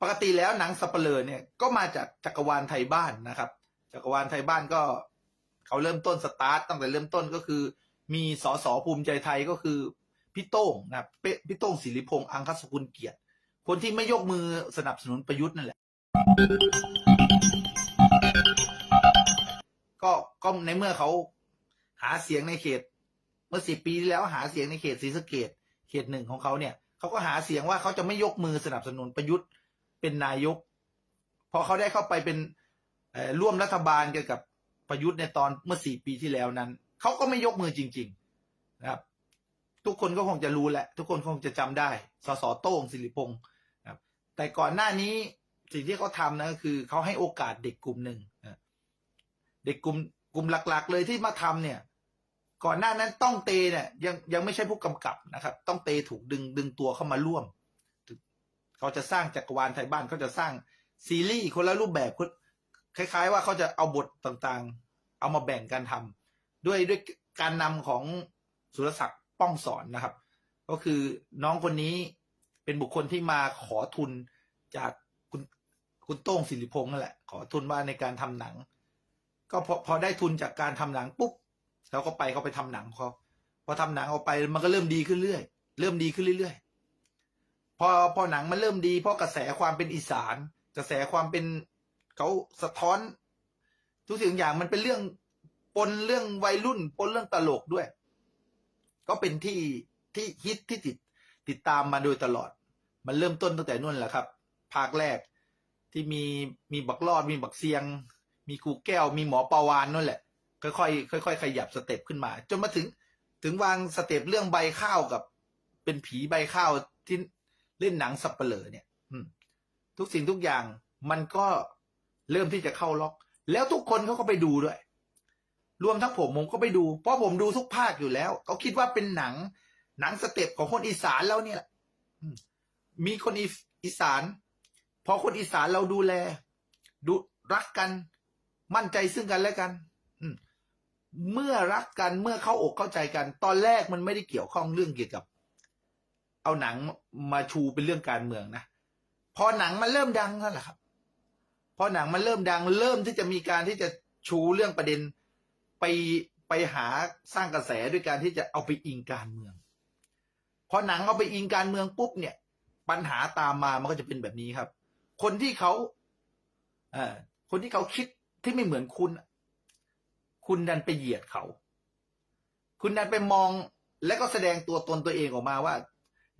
ปกติแล้วหนังสัปเหร่อเนี่ยก็มาจากจักรวาลไทยบ้านนะครับ จักรวาลไทยบ้านก็เขาเริ่มต้นสตาร์ตตั้งแต่เริ่มต้นก็คือ มีสสภูมิใจไทยก็คือพี่โต้งนะเป๊ะพี่โต้งศิริพงษ์อังคสกุลเกียรติ คนที่ไม่ยกมือสนับสนุนประยุทธ์นั่นแหละก็ก็ในเมื่อเขาหาเสียงในเขต เมื่อสิบปีที่แล้วหาเสียงในเขตศรีสะเกดเขตหนึ่งของเขาเนี่ยเขาก็หาเสียงว่าเขาจะไม่ยกมือสนับสนุนประยุทธ์ เป็นนายก พอเขาได้เข้าไปเป็นร่วมรัฐบาลกี่ยวกับประยุทธ์ในตอนเมื่อสี่ปีที่แล้วนั้น เขาก็ไม่ยกมือจริง ๆ นะครับ ทุกคนก็คงจะรู้แหละ ทุกคนคงจะจำได้ สสโต้งสิริพงศ์นะครับแต่ก่อนหน้านี้สิ่งที่เขาทำนะก็คือเขาให้โอกาสเด็กกลุ่มหนึ่งนะเด็กกลุ่มกลุ่มหลัก ๆ เลยที่มาทำเนี่ย ก่อนหน้านั้นต้องเตเนี่ยยังยังไม่ใช่ผู้กำกับนะครับ ต้องเตถูกดึงดึงตัวเข้ามาร่วม เขาจะสร้างจักรวาลไทยบ้านเขาจะสร้างซีรีส์คนละรูปแบบคล้าย ๆ ว่าเขาจะเอาบทต่างๆ เอามาแบ่งกันทำด้วยด้วยการนำของสุรศักดิ์ป้องสอนนะครับ ก็คือน้องคนนี้เป็นบุคคลที่มาขอทุนจากคุณคุณโต้งศิริพงษ์นั่นแหละ ขอทุนว่าในการทำหนัง ก็พอพอได้ทุนจากการทำหนังปุ๊บเขาก็ไปเขาไปทำหนังเขาพอทำหนังออกไปมันก็เริ่มดีขึ้นเรื่อยเริ่มดีขึ้นเรื่อยๆ พอพอหนังมันเริ่มดี เพราะกระแสความเป็นอีสาน กระแสความเป็นเขาสะท้อน ทุกสิ่งอย่างมันเป็นเรื่องปนเรื่องวัยรุ่นปนเรื่องตลกด้วย ก็เป็นที่ที่ฮิตที่ติดติดตามมาโดยตลอด มันเริ่มต้นตั้งแต่นู่นแหละครับ ภาคแรกที่มีมีบักรอดมีบักเซียง มีครูแก้ว มีหมอปาวานนั่นแหละ ค่อยๆค่อยๆขยับสเต็ปขึ้นมา จนมาถึง ถึงวางสเต็ปเรื่องใบข้าวกับ เป็นผีใบข้าวที่ เล่นหนังสับเปลือเนี่ยทุกสิ่งทุกอย่างมันก็เริ่มที่จะเข้าล็อก แล้วทุกคนเขาก็ไปดูด้วย รวมทั้งผมผมก็ไปดู เพราะผมดูทุกภาคอยู่แล้วเขาคิดว่าเป็นหนัง หนังสเต็ปของคนอีสานแล้วเนี่ยแหละมีคนอีอีสานพอคนอีสานเราดูแล ดูรักกันมั่นใจซึ่งกันและกันเมื่อรักกันเมื่อเข้าอกเข้าใจกัน ตอนแรกมันไม่ได้เกี่ยวข้องเรื่องเกี่ยวกับ เอาหนังมาชูเป็นเรื่องการเมืองนะพอหนังมันเริ่มดังนั่นแหละครับ พอหนังมันเริ่มดัง เริ่มที่จะมีการที่จะชูเรื่องประเด็นไปไปหาสร้างกระแสด้วยการที่จะเอาไปอิงการเมือง พอหนังเอาไปอิงการเมืองปุ๊บเนี่ย ปัญหาตามมามันก็จะเป็นแบบนี้ครับ คนที่เขาเอ่อคนที่เขาคิดที่ไม่เหมือนคุณ คุณดันไปเหยียดเขา คุณดันไปมองและก็แสดงตัวตนตัวเองออกมาว่า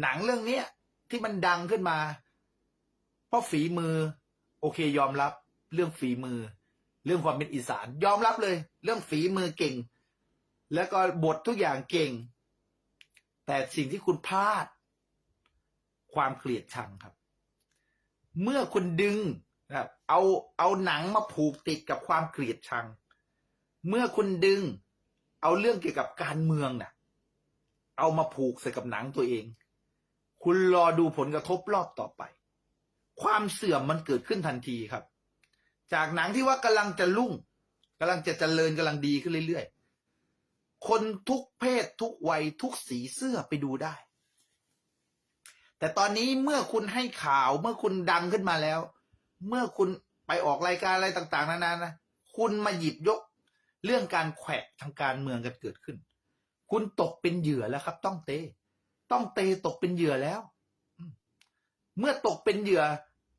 หนังเรื่องเนี้ยที่มันดังขึ้นมา เพราะฝีมือ โอเคยอมรับ เรื่องฝีมือ เรื่องความเป็นอีสาน ยอมรับเลย เรื่องฝีมือเก่ง แล้วก็บททุกอย่างเก่ง แต่สิ่งที่คุณพลาด ความเกลียดชังครับ เมื่อคุณดึงนะครับเอาเอาหนังมาผูกติดกับความเกลียดชัง เมื่อคุณดึง เอาเรื่องเกี่ยวกับการเมืองน่ะ เอามาผูกใส่กับหนังตัวเอง คุณรอดูผลกระทบรอบต่อไป ความเสื่อมมันเกิดขึ้นทันทีครับ จากหนังที่ว่ากำลังจะรุ่งกำลังจะเจริญกำลังดีขึ้นเรื่อยๆ คนทุกเพศทุกวัยทุกสีเสื้อไปดูได้ แต่ตอนนี้เมื่อคุณให้ข่าวเมื่อคุณดังขึ้นมาแล้ว เมื่อคุณไปออกรายการอะไรต่างๆนานานะคุณมาหยิบยกเรื่องการแขวะทางการเมืองกันเกิดขึ้น คุณตกเป็นเหยื่อแล้วครับ ต้องเต ต้องเตตกเป็นเหยื่อแล้ว เมื่อตกเป็นเหยื่อ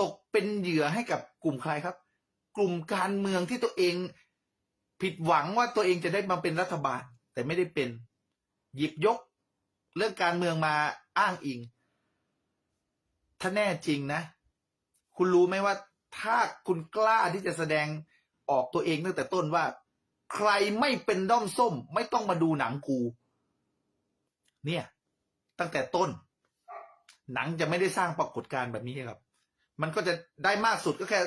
ตกเป็นเหยื่อให้กับกลุ่มใครครับ กลุ่มการเมืองที่ตัวเอง ผิดหวังว่าตัวเองจะได้มาเป็นรัฐบาล แต่ไม่ได้เป็น หยิบยก เรื่องการเมืองมาอ้างอิง ถ้าแน่จริงนะ คุณรู้ไหมว่า ถ้าคุณกล้าที่จะแสดงออกตัวเองตั้งแต่ต้นว่า ใครไม่เป็นด้อมส้ม ไม่ต้องมาดูหนังกู เนี่ย ตั้งแต่ต้น หนังจะไม่ได้สร้างปรากฏการณ์แบบนี้ครับ มันก็จะได้มากสุดก็แค่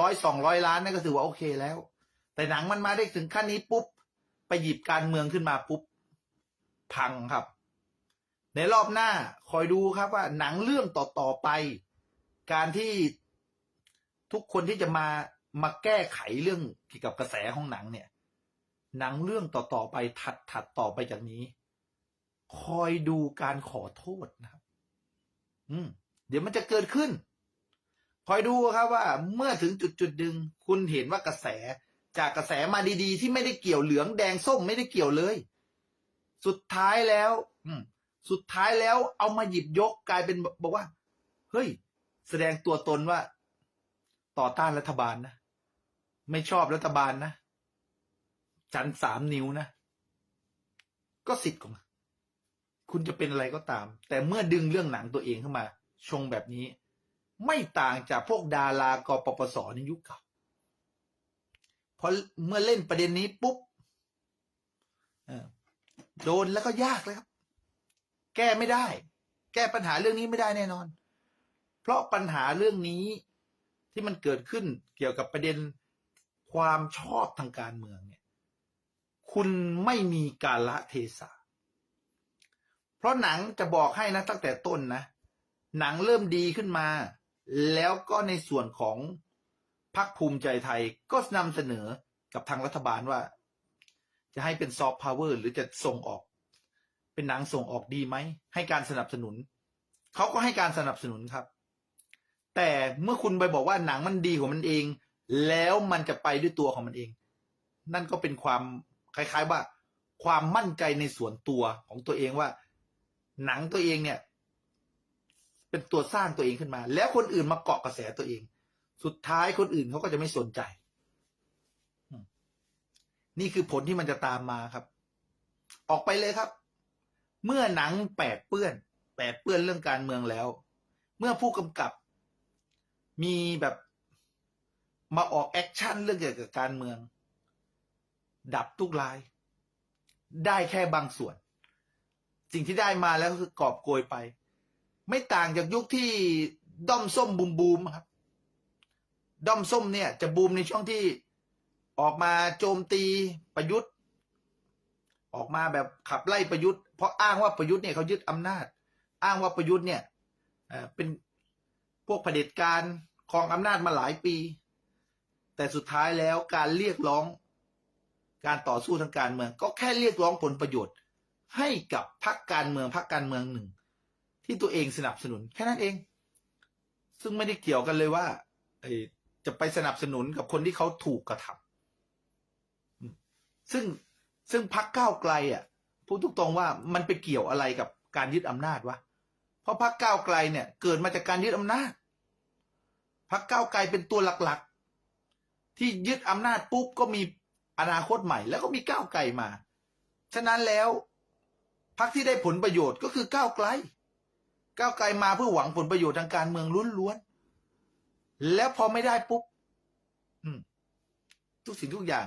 ร้อยสองร้อยล้านนั่นก็ถือว่าโอเคแล้ว แต่หนังมันมาได้ถึงขั้นนี้ปุ๊บ ไปหยิบการเมืองขึ้นมาปุ๊บ พังครับ ในรอบหน้าคอยดูครับว่า หนังเรื่องต่อๆไป การที่ทุกคนที่จะมามาแก้ไขเรื่องเกี่ยวกับกระแสของหนังเนี่ย หนังเรื่องต่อๆไปถัดถัดต่อไปจากนี้ คอยดูการขอโทษนะครับ อืม เดี๋ยวมันจะเกิดขึ้น คอยดูครับว่า เมื่อถึงจุดจุดหนึ่งคุณเห็นว่ากระแส จากกระแสมาดีๆ ที่ไม่ได้เกี่ยวเหลืองแดงส้มไม่ได้เกี่ยวเลย สุดท้ายแล้ว อืม สุดท้ายแล้วเอามาหยิบยกกลายเป็นบอกว่า เฮ้ย แสดงตัวตนว่า ต่อต้านรัฐบาลนะไม่ชอบรัฐบาลนะฉันสามนิ้วนะ ก็สิทธิ์ของ คุณจะเป็นอะไรก็ตาม แต่เมื่อดึงเรื่องหนังตัวเองเข้ามา ชงแบบนี้ ไม่ต่างจากพวกดารากปปสในยุคเก่าพอเมื่อเล่นประเด็นนี้ปุ๊บโดนแล้วก็ยากเลยครับ แก้ไม่ได้ แก้ปัญหาเรื่องนี้ไม่ได้แน่นอน เพราะปัญหาเรื่องนี้ที่มันเกิดขึ้นเกี่ยวกับประเด็นความชอบทางการเมืองเนี่ย คุณไม่มีกาละเทศะ เพราะหนังจะบอกให้นะตั้งแต่ต้นนะ หนังเริ่มดีขึ้นมา แล้วก็ในส่วนของพรรคภูมิใจไทยก็นำเสนอกับทางรัฐบาลว่า จะให้เป็นซอฟต์พาวเวอร์หรือจะส่งออก เป็นหนังส่งออกดีไหม ให้การสนับสนุน เขาก็ให้การสนับสนุนครับ แต่เมื่อคุณไปบอกว่าหนังมันดีของมันเอง แล้วมันจะไปด้วยตัวของมันเอง นั่นก็เป็นความคล้าย ๆว่า ความมั่นใจในส่วนตัวของตัวเองว่า หนังตัวเองเนี่ย เป็นตัวสร้างตัวเองขึ้นมา แล้วคนอื่นมาเกาะกระแสตัวเอง สุดท้ายคนอื่นเขาก็จะไม่สนใจ นี่คือผลที่มันจะตามมาครับ ออกไปเลยครับ เมื่อหนังแปดเปื้อนแปดเปื้อนเรื่องการเมืองแล้ว เมื่อผู้กำกับ มีแบบมาออกแอคชั่นเรื่องเกี่ยวกับการเมือง ดับทุกราย ได้แค่บางส่วน สิ่งที่ได้มาแล้วคือกอบโกยไป ไม่ต่างจากยุคที่ด้อมส้มบูมบูมครับ ด้อมส้มเนี่ย จะบูมในช่วงที่ออกมาโจมตีประยุทธ์ ออกมาแบบขับไล่ประยุทธ์ เพราะอ้างว่าประยุทธ์เนี่ยเขายึดอำนาจ อ้างว่าประยุทธ์เนี่ยเอ่อเป็นพวกเผด็จการครองอำนาจมาหลายปี แต่สุดท้ายแล้วการเรียกร้องการต่อสู้ทางการเมืองก็แค่เรียกร้องผลประโยชน์ ให้กับพรรคการเมืองพรรคการเมืองหนึ่ง ที่ตัวเองสนับสนุนแค่นั้นเอง ซึ่งไม่ได้เกี่ยวกันเลยว่าจะไปสนับสนุนกับคนที่เขาถูกกระทำซึ่งซึ่งพรรคก้าวไกลอะพูดตรงๆว่ามันไปเกี่ยวอะไรกับการยึดอำนาจวะเพราะพรรคก้าวไกลเนี่ย เกิดมาจากการยึดอำนาจพรรคก้าวไกลเป็นตัวหลักๆ ที่ยึดอำนาจปุ๊บก็มีอนาคตใหม่ แล้วก็มีก้าวไกลมา ฉะนั้นแล้ว พรรคที่ได้ผลประโยชน์ก็คือก้าวไกล ก้าวไกลมาเพื่อหวังผลประโยชน์ทางการเมืองล้วนๆ แล้วพอไม่ได้ปุ๊บทุกสิ่งทุกอย่าง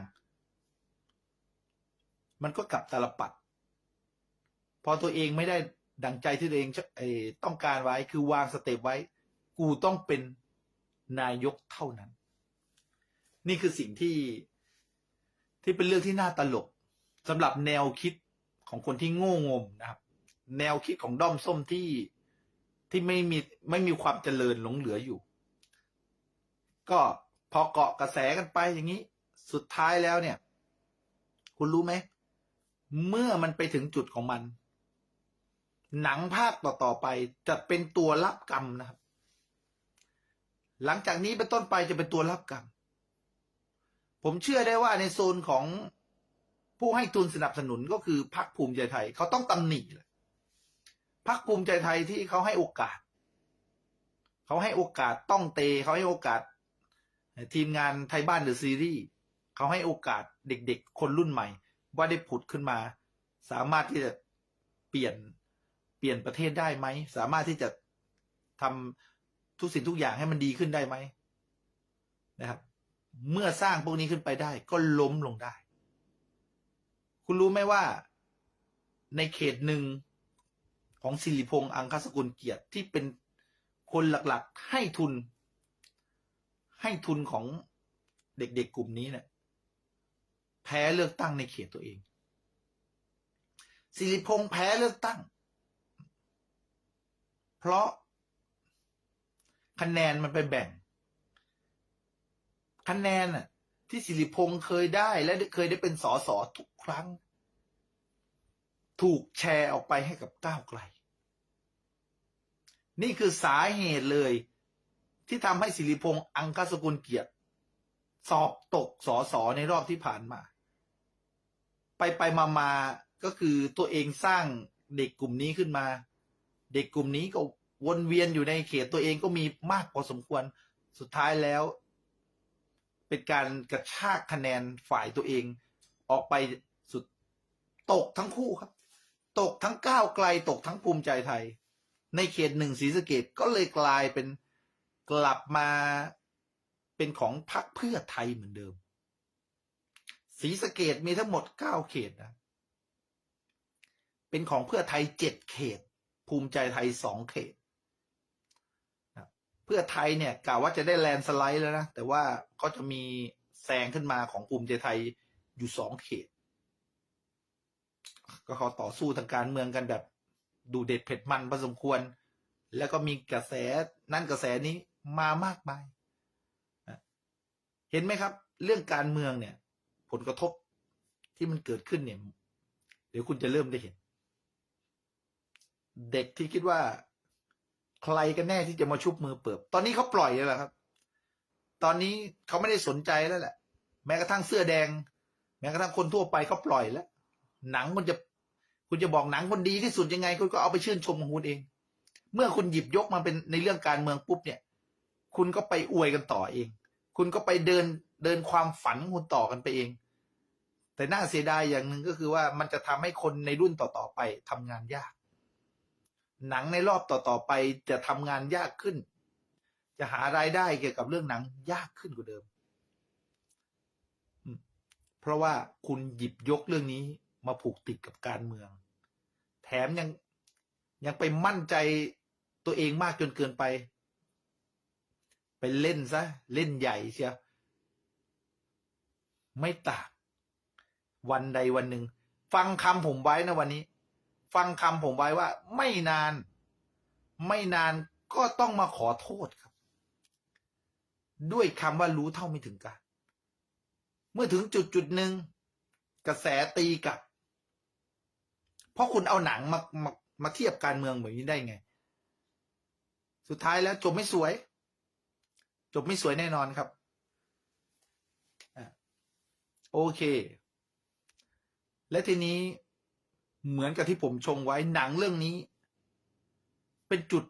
มันก็กลับตาลปัด พอตัวเองไม่ได้ดังใจที่ตัวเองเอต้องการไว้ คือวางสเต็ปไว้ กูต้องเป็นนายกเท่านั้น นี่คือสิ่งที่ที่เป็นเรื่องที่น่าตลกสำหรับแนวคิด ของคนที่โง่งมนะครับ แนวคิดของด้อมส้มที่ที่ไม่มีไม่มีความเจริญหลงเหลืออยู่ ก็พอเกาะกระแสกันไปอย่างนี้ สุดท้ายแล้วเนี่ย คุณรู้ไหม เมื่อมันไปถึงจุดของมัน หนังภาคต่อๆไปจะเป็นตัวรับกรรมนะครับ หลังจากนี้เป็นต้นไปจะเป็นตัวรับกรรม ผมเชื่อได้ว่าในโซนของ ผู้ให้ทุนสนับสนุนก็คือพรรคภูมิใจไทยเขาต้องตำหนิแหละพรรคภูมิใจไทยที่เขาให้โอกาส เขาให้โอกาสต้องเตเขาให้โอกาส ทีมงานไทยบ้านหรือซีรีส์เขาให้โอกาสเด็กๆ คนรุ่นใหม่ ว่าได้ผุดขึ้นมา สามารถที่จะเปลี่ยนเปลี่ยนประเทศได้ไหม สามารถที่จะทำทุกสิ่งทุกอย่างให้มันดีขึ้นได้ไหมนะครับ เมื่อสร้างพวกนี้ขึ้นไปได้ ก็ล้มลงได้ คุณรู้ไหมว่า ในเขตหนึ่งของสิริพงษ์อังคสกุลเกียรติที่เป็นคนหลักๆ ให้ทุน ให้ทุนของเด็กๆกลุ่มนี้เนี่ยแพ้เลือกตั้งในเขตตัวเองสิริพงษ์แพ้เลือกตั้ง เพราะคะแนนมันไปแบ่ง คะแนนน่ะ ที่สิริพงษ์เคยได้ และเคยได้เป็นสอสอทุกครั้ง ถูกแชร์ออกไปให้กับก้าวไกล นี่คือสาเหตุเลย ที่ทำให้สิริพงษ์อังคสกุลเกียรติ สอบตกสอสอในรอบที่ผ่านมา ไปไปมามาก็คือตัวเองสร้างเด็กกลุ่มนี้ขึ้นมา เด็กกลุ่มนี้ก็วนเวียนอยู่ในเขตตัวเองก็มีมากพอสมควรสุดท้ายแล้ว เป็นการกระชากคะแนนฝ่ายตัวเอง ออกไปสุดตกทั้งคู่ครับ ตกทั้งก้าวไกลตกทั้งภูมิใจไทย ในเขตหนึ่งศรีสะเกดก็เลยกลายเป็นกลับมาเป็นของพรรคเพื่อไทยเหมือนเดิมศรีสะเกดมีทั้งหมดเก้าเขตนะ เป็นของเพื่อไทยเจ็ดเขต ภูมิใจไทยสองเขต เพื่อไทยเนี่ยกล่าวว่าจะได้แลนสไลด์แล้วนะ แต่ว่าก็จะมีแซงขึ้นมาของภูมิใจไทยอยู่สองเขต ก็เขาต่อสู้ทางการเมืองกันแบบดูเด็ดเผ็ดมันพอสมควร แล้วก็มีกระแสนั่นกระแสนี้มามากมาย เห็นไหมครับ เรื่องการเมืองเนี่ย ผลกระทบที่มันเกิดขึ้นเนี่ย เดี๋ยวคุณจะเริ่มได้เห็น เด็กที่คิดว่า ใครกันแน่ที่จะมาชุบมือเปิบ ตอนนี้เขาปล่อยแล้วล่ะครับ ตอนนี้เขาไม่ได้สนใจแล้วแหละ แม้กระทั่งเสื้อแดง แม้กระทั่งคนทั่วไปเขาปล่อยแล้ว หนังมันจะ คุณจะบอกหนังคนดีที่สุดยังไง คุณก็เอาไปชื่นชมของคุณเอง เมื่อคุณหยิบยกมาเป็นในเรื่องการเมืองปุ๊บเนี่ย คุณก็ไปอวยกันต่อเอง คุณก็ไปเดินเดินความฝันของคุณต่อกันไปเอง แต่น่าเสียดายอย่างหนึ่งก็คือว่ามันจะทำให้คนในรุ่นต่อๆไปทำงานยาก หนังในรอบต่อๆไปจะทำงานยากขึ้น จะหารายได้เกี่ยวกับเรื่องหนังยากขึ้นกว่าเดิม เพราะว่าคุณหยิบยกเรื่องนี้มาผูกติดกับการเมือง แถมยังยังไปมั่นใจตัวเองมากจนเกินไป ไปเล่นซะ เล่นใหญ่เชียวไม่ต่างวันใดวันหนึ่ง ฟังคำผมไว้นะวันนี้ ฟังคำผมไว้ว่า ไม่นาน ไม่นานก็ต้องมาขอโทษครับ ด้วยคำว่ารู้เท่าไม่ถึงการเมื่อถึงจุดจุดหนึ่งกระแสตีกลับ เพราะคุณเอาหนังมามามาเทียบการเมืองแบบนี้ได้ไง สุดท้ายแล้วจบไม่สวย จบไม่สวยแน่นอนครับโอเค และทีนี้ เหมือนกับที่ผมชงไว้หนังเรื่องนี้ เป็นจุด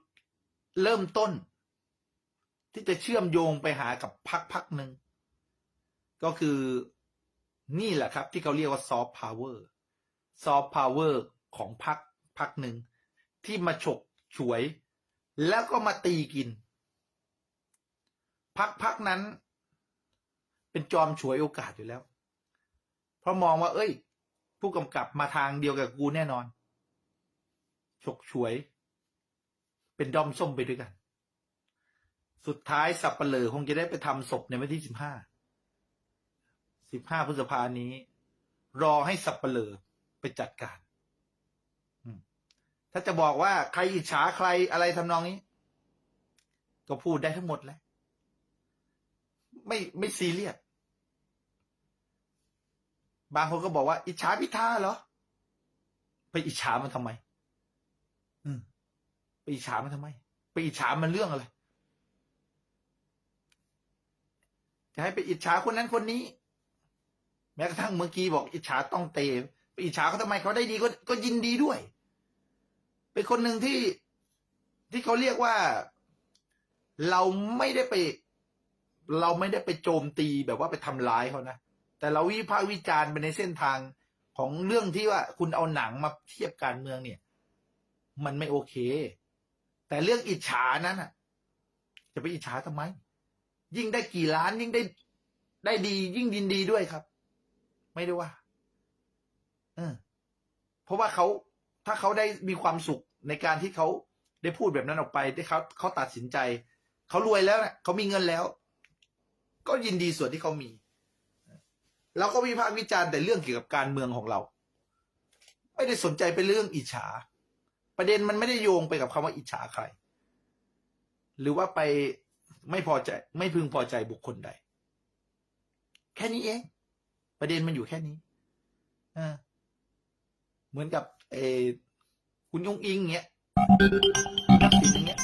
เริ่มต้น ที่จะเชื่อมโยงไปหากับพักพักหนึ่ง ก็คือนี่แหละครับ ที่เขาเรียกว่าซอฟต์พาวเวอร์ซอฟต์พาวเวอร์ของพักพักหนึ่ง ที่มาฉกฉวย แล้วก็มาตีกิน พักพักนั้น เป็นจอมฉวยโอกาสอยู่แล้ว เพราะมองว่า เอ้ย ผู้กำกับมาทางเดียวกับกูแน่นอน ฉกฉวย เป็นดอมส้มไปด้วยกัน สุดท้ายสับเปลือคงจะได้ไปทำศพในวันที่สิบห้า สิบห้าพฤษภานี้ รอให้สับเปลือไปจัดการถ้าจะบอกว่าใครอิจฉาใครอะไรทำนองนี้ ก็พูดได้ทั้งหมดแล้ว ไม่ไม่ซีเรียส บางคนก็บอกว่า อิจฉาพิธาเหรอ ไปอิจฉามันทำไม อืมไปอิจฉามันทำไม ไปอิจฉามันเรื่องอะไรจะให้ไปอิจฉาคนนั้นคนนี้ แม้กระทั่งเมื่อกี้บอกอิจฉาต้องเตะไปอิจฉาเขาทำไมเขาได้ดีก็ก็ยินดีด้วย เป็นคนหนึ่งที่ที่เขาเรียกว่า เราไม่ได้ไป เราไม่ได้ไปโจมตีแบบว่าไปทำร้ายเขานะ แต่เราวิพากษ์วิจารณ์ไปในเส้นทางของเรื่องที่ว่าคุณเอาหนังมาเทียบการเมืองเนี่ย มันไม่โอเค แต่เรื่องอิจฉานั้นอะ จะไปอิจฉาทำไม ยิ่งได้กี่ล้านยิ่งได้ได้ดียิ่งยินดีด้วยครับ ไม่ได้ว่าเออเพราะว่าเขาถ้าเขาได้มีความสุขในการที่เขาได้พูดแบบนั้นออกไปที่เขาเขาตัดสินใจ เขารวยแล้วนะเขามีเงินแล้ว ก็ยินดีส่วนที่เขามี เราก็วิพากษ์วิจารณ์แต่เรื่องเกี่ยวกับการเมืองของเรา ไม่ได้สนใจไปเรื่องอิจฉา ประเด็นมันไม่ได้โยงไปกับคำว่าอิจฉาใคร หรือว่าไปไม่พอใจ ไม่พึงพอใจบุคคลใด แค่นี้เอง ประเด็นมันอยู่แค่นี้อ่าเหมือนกับเออคุณยงอิงเงี้ยทักษิณอย่างเงี้ย